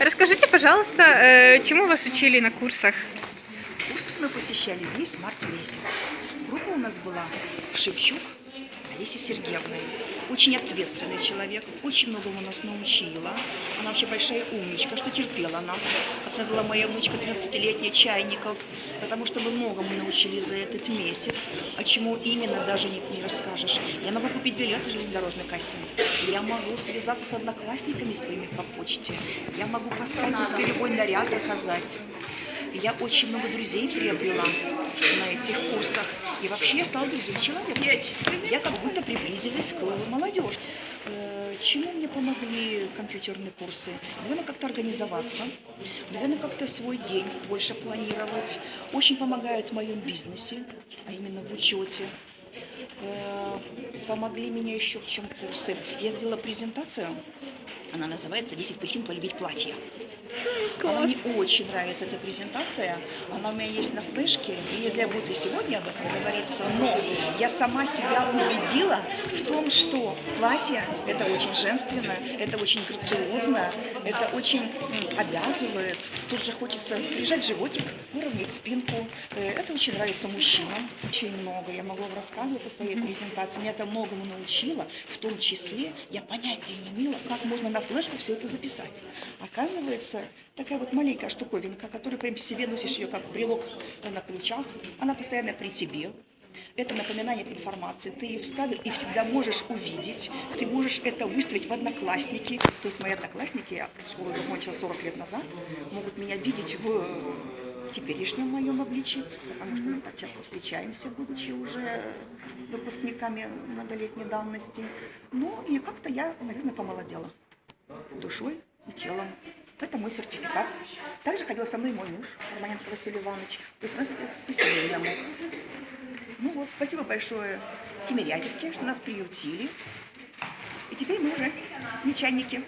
Расскажите, пожалуйста, э, чему вас учили на курсах? Курсы мы посещали весь март месяц. Группа у нас была Шевчук Олеся Сергеевна. Очень ответственный человек, очень многому нас научила. Она вообще большая умничка, что терпела нас. Как моя внучка 13-летняя Чайников, потому что мы многому научились за этот месяц, а чему именно даже не, не расскажешь. Я могу купить билеты железнодорожной кассе, я могу связаться с одноклассниками своими по почте, я могу по скайпу любой наряд заказать. Я очень много друзей приобрела на этих курсах. И вообще я стала другим человеком. Я как будто приблизилась к молодежи. Э, Чему мне помогли компьютерные курсы? Наверное, как-то организоваться, наверное, как-то свой день больше планировать. Очень помогают в моем бизнесе, а именно в учете. Э, Помогли мне еще в чем курсы. Я сделала презентацию, она называется «10 причин полюбить платье». Она мне очень нравится, эта презентация. Она у меня есть на флешке. И если я буду сегодня об этом говориться, но я сама себя убедила в том, что платье – это очень женственно, это очень грациозно, это очень обязывает. Тут же хочется прижать животик, выровнять спинку. Э, Это очень нравится мужчинам. Очень много. Я могу вам рассказывать о своей презентации. Меня это многому научило. В том числе я понятия не имела, как можно на флешку все это записать. Оказывается, такая вот маленькая штуковинка, которую прям при себе носишь ее как брелок на ключах. Она постоянно при тебе. Это напоминание информации. Ты ее вставил и всегда можешь увидеть. Ты можешь это выставить в одноклассники. То есть мои одноклассники, я школу закончила 40 лет назад, могут меня видеть в теперешнем моем обличии, потому что мы так часто встречаемся, будучи уже выпускниками многолетней давности. Ну и как-то я, наверное, помолодела душой и телом. Это мой сертификат. Также ходил со мной мой муж, Романенко Василий Иванович. То есть у нас по семейному. Ну вот, спасибо большое Тимирязевке, что нас приютили. И теперь мы уже не чайники.